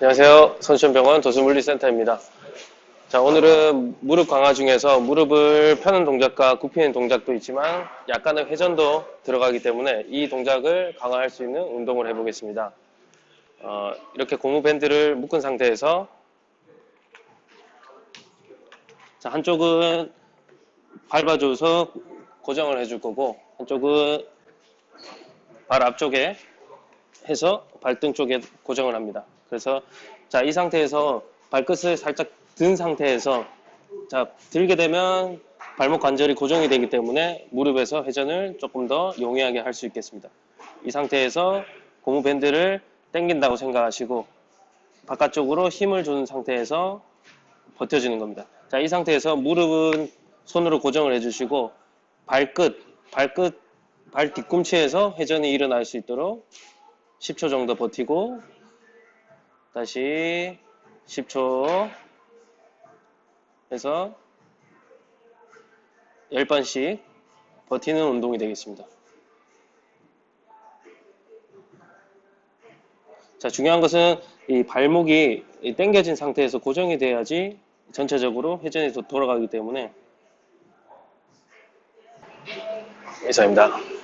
안녕하세요. 선천병원 도수물리센터입니다. 자, 오늘은 무릎 강화 중에서 무릎을 펴는 동작과 굽히는 동작도 있지만 약간의 회전도 들어가기 때문에 이 동작을 강화할 수 있는 운동을 해보겠습니다. 어, 이렇게 고무밴드를 묶은 상태에서 자, 한쪽은 밟아줘서 고정을 해줄 거고 한쪽은 발 앞쪽에 해서 발등 쪽에 고정을 합니다. 그래서 자, 이 상태에서 발끝을 살짝 든 상태에서 자, 들게 되면 발목 관절이 고정이 되기 때문에 무릎에서 회전을 조금 더 용이하게 할 수 있겠습니다. 이 상태에서 고무 밴드를 당긴다고 생각하시고 바깥쪽으로 힘을 주는 상태에서 버텨주는 겁니다. 자, 이 상태에서 무릎은 손으로 고정을 해주시고 발끝, 발끝, 발 뒤꿈치에서 회전이 일어날 수 있도록 10초 정도 버티고 다시 10초 해서 10번씩 버티는 운동이 되겠습니다. 자, 중요한 것은 이 발목이 이 당겨진 상태에서 고정이 돼야지 전체적으로 회전이 도- 돌아가기 때문에 이상입니다.